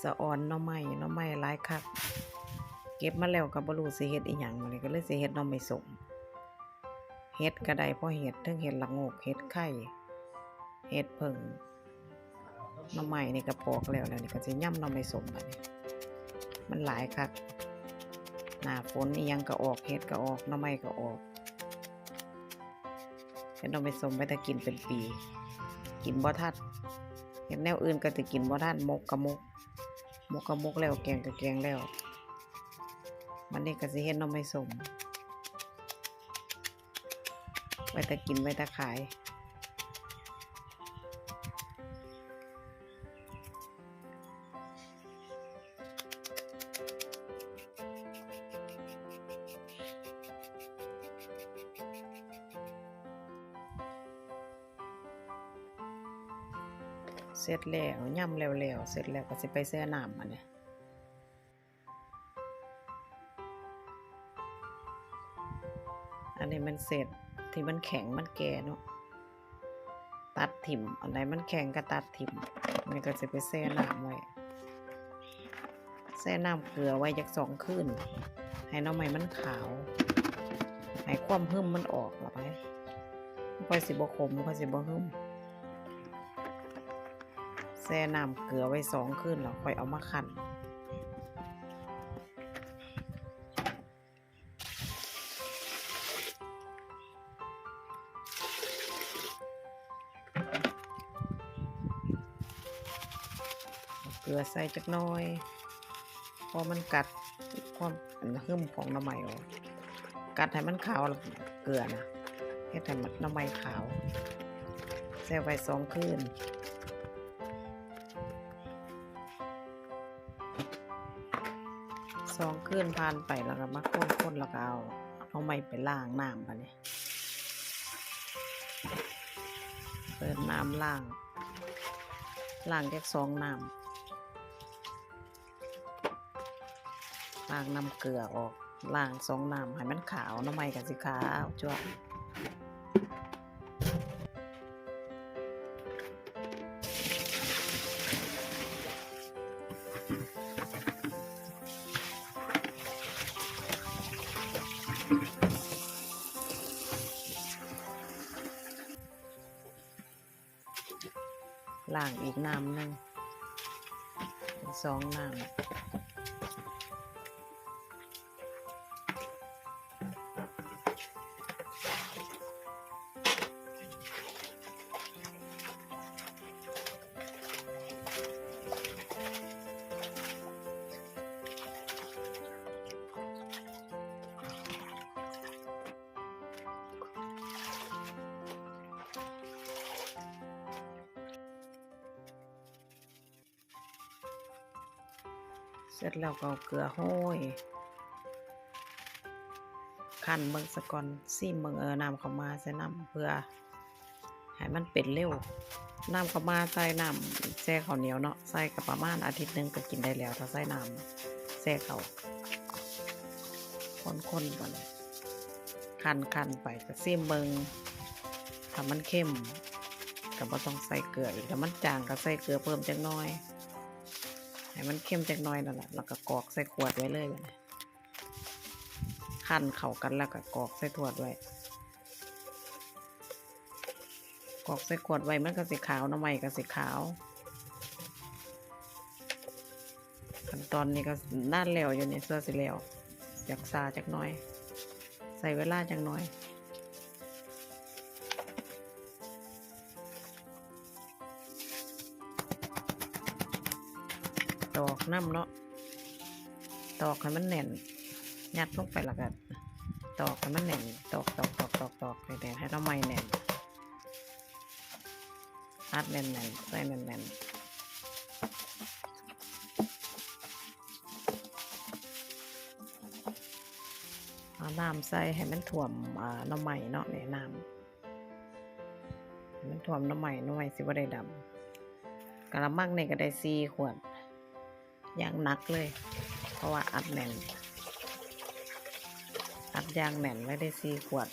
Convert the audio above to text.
สะออนน่อไม้น่อไม้หลายคัก เก็บมาแล้วก็บ่รู้สิเฮ็ดอีหยังมื้อนี้ก็เลยสิเฮ็ดน่อไม้สมเฮ็ดก็ไดเพราะเฮ็ดทั้งเฮ็ดละโงกเฮ็ดไข่เฮ็ดเพิ่งน่อไม้นี่ก็ปอกแล้วแล้วนี่ก็สิย่ำน่อไม้ส้มบัดนี้มันหลายคักหน้าฝนอีหยังก็ออกเฮ็ดก็ออกน่อไม้ก็ออกเฮ็ดน่อไม้สมไว้ถ้ากินเป็นปี กินบ่ทันเฮ็ดแนวอื่นก็สิกินบ่ทันมกก็มก มกก็มกแล้วแกงก็แกงแล้ว มันนี่ก็สิเฮ็ดน้อไม่สมไว้แต่กินไว้แต่ขาย เสร็จแล้วย่ำแล้วแล้วเสร็จแล้วก็สิไปแช่น้ำมันเนี่ยอันนี้มันเสร็จที่มันแข็งมันแก่เนาะตัดถิ่มอันไหนมันแข็งก็ตัดถิ่มมันก็จะไปแช่น้ำไว้แช่น้ำเกลือไว้จากสองคืนให้น้ำไม้มันขาว ให้ความหึมมันออกละไปมันค่อยสิบ่ขมมันค่อยสิบ่หึม แช่น้ำเกลือไว้สองคืนแล้วค่อยเอามาขั่นเกลือใส่จักน้อยพอมันกัดความหึมของน้ำใหม่ออกกัดให้มันขาวเกลือนะให้แต่มันน้ำใหม่ขาวแช่ไว้สองคืน สองคืนผ่านไปแล้วก็มาค้นๆแล้วก็เอาเอาไม้ไปล้างน้ำไปเนี่ยเปิดน้ำล้างล้างแค่สองน้ำล้างน้ำเกลือออกล้างสองน้ำให้มันขาวน้ำไม้กับสิขาวจ้ว ล่างอีกน้ำหนึ่งสองน้ำ ร็จแล้วก็เอาเกลือโห้อยขั้นเบิ่งสะก่อนซีมเบิ่งเออน้ำเข้ามาใส่น้ำเพื่อให้มันเป็นเร็วน้ำเข้ามาใส่น้ำแช่ข้าวเหนียวเนาะใส่กับประมาณอาทิตย์หนึงก็กินได้แล้ว ถ้าใส่น้ำแช่เขาวคนๆก่อนคันคันไปก็ซีมเบิงถ้ามันเข้มก็บ่ต้องใส่เกลืออีกถ้ามันจางก็ใส่เกลือเพิ่มจักหน้อย ให้มันเข้มจักหน้อยนั่นแหละแล้วก็กรอกใส่ขวดไว้เลยบัดนี้คั่นเข้ากันแล้วก็กรอกใส่ขวดไว้กรอกใส่ขวดไว้มันก็สีขาวน้ำใหม่ก็สีขาวขั้นตอนนี้ก็น่านแล้วอยู่นี่เสื้อสีแล้วอยากซาจักหน้อย ใส่เวลาจักหน้อย ตอกน้ำเนาะตอกให้มันแน่นยัดลงไปล้วก็ตอกให้มันแน่นตอกตอกตอกตอกตอกให้แน่นให้เราไม่แน่นอัดแน่นแน่นใส่แน่นแน่นเอาน้ำใส่ให้มันถ่วมน้ำใหม่เนาะในน้ำมันถ่วมน้ำใหม่น้ำใหม่สิว่าได้ดำกะละมังนี่ก็ได้สี่ขวด อย่างหนักเลย เพราะว่าอัดแน่น อัดยางแน่นไว้ได้สี่ขวด